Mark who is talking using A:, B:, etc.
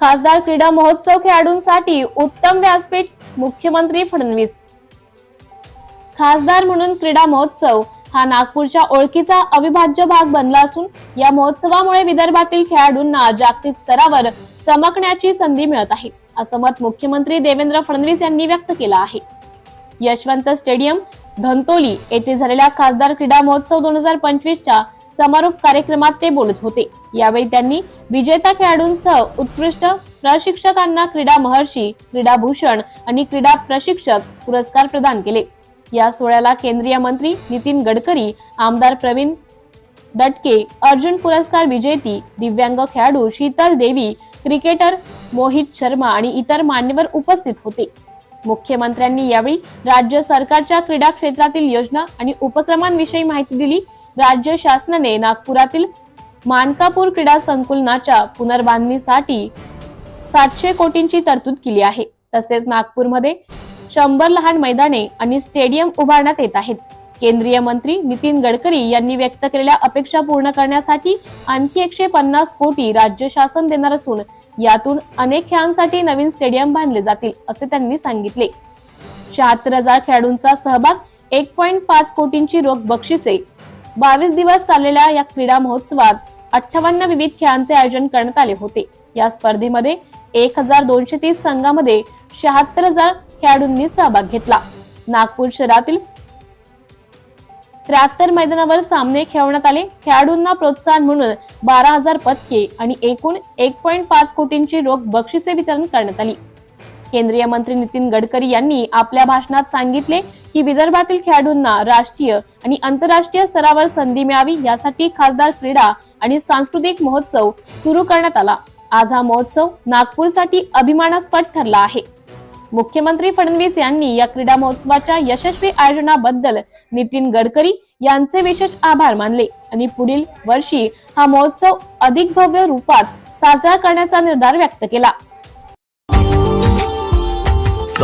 A: खासदार क्रीडा महोत्सव खेळाडूंसाठी उत्तम व्यासपीठ मुख्यमंत्री फडणवीस. खासदार म्हणून क्रीडा महोत्सव हा नागपूरच्या ओळखीचा अविभाज्य भाग बनला असून या महोत्सवामुळे विदर्भातील खेळाडूंना जागतिक स्तरावर चमकण्याची संधी मिळत आहे असं मत मुख्यमंत्री देवेंद्र फडणवीस यांनी व्यक्त केलं आहे. यशवंत स्टेडियम धंतोली येथे झालेल्या खासदार क्रीडा महोत्सव दोन हजार पंचवीसच्या समारोप कार्यक्रमात ते बोलत होते. यावेळी त्यांनी विजेता खेळाडूंसह उत्कृष्ट प्रशिक्षकांना क्रीडा महर्षी क्रीडा भूषण आणि क्रीडा प्रशिक्षक पुरस्कार प्रदान केले. या सोहळ्याला केंद्रीय मंत्री नितीन गडकरी आमदार प्रवीण दटके अर्जुन पुरस्कार विजेती दिव्यांग खेळाडू शीतल देवी क्रिकेटर मोहित शर्मा आणि इतर मान्यवर उपस्थित होते. मुख्यमंत्र्यांनी यावेळी राज्य सरकारच्या क्रीडा क्षेत्रातील योजना आणि उपक्रमांविषयी माहिती दिली. राज्य शासनाने नागपुरातील मानकापूर क्रीडा संकुलनाच्या पुनर्बांधणीसाठी सातशे कोटींची तरतूद केली आहे. तसेच नागपूरमध्ये शंभर लहान मैदाने आणि स्टेडियम उभारण्यात येत आहेत. केंद्रीय मंत्री नितीन गडकरी यांनी व्यक्त केलेल्या अपेक्षा पूर्ण करण्यासाठी आणखी एकशे पन्नास कोटी राज्य शासन देणार असून यातून अनेक खेळांसाठी नवीन स्टेडियम बांधले जातील असे त्यांनी सांगितले. शहात्तर हजार खेळाडूंचा सहभाग एक पॉईंट पाच कोटींची रोख बक्षिसे बावीस दिवस चाललेल्या या क्रीडा महोत्सवात अठ्ठावन्न विविध खेळांचे आयोजन करण्यात आले होते. या स्पर्धेमध्ये एक हजार दोनशे तीस संघामध्ये शहात्तर हजार खेळाडूंनी सहभाग घेतला. नागपूर शहरातील त्र्याहत्तर मैदानावर सामने खेळवण्यात आले. खेळाडूंना प्रोत्साहन म्हणून बारा हजार पदके आणि एकूण एक पॉईंट पाच कोटींची रोख बक्षिसे वितरण करण्यात आली. केंद्रीय मंत्री नितीन गडकरी यांनी आपल्या भाषणात सांगितले की विदर्भातील खेळाडूंना राष्ट्रीय आणि आंतरराष्ट्रीय स्तरावर संधी मिळावी यासाठी खासदार क्रीडा आणि सांस्कृतिक महोत्सव सुरू करण्यात आला. आज हा महोत्सव नागपूरसाठी अभिमानास्पद ठरला आहे. मुख्यमंत्री फडणवीस यांनी या क्रीडा महोत्सवाच्या यशस्वी आयोजनाबद्दल नितीन गडकरी यांचे विशेष आभार मानले आणि पुढील वर्षी हा महोत्सव अधिक भव्य रूपात साजरा करण्याचा निर्धार व्यक्त केला.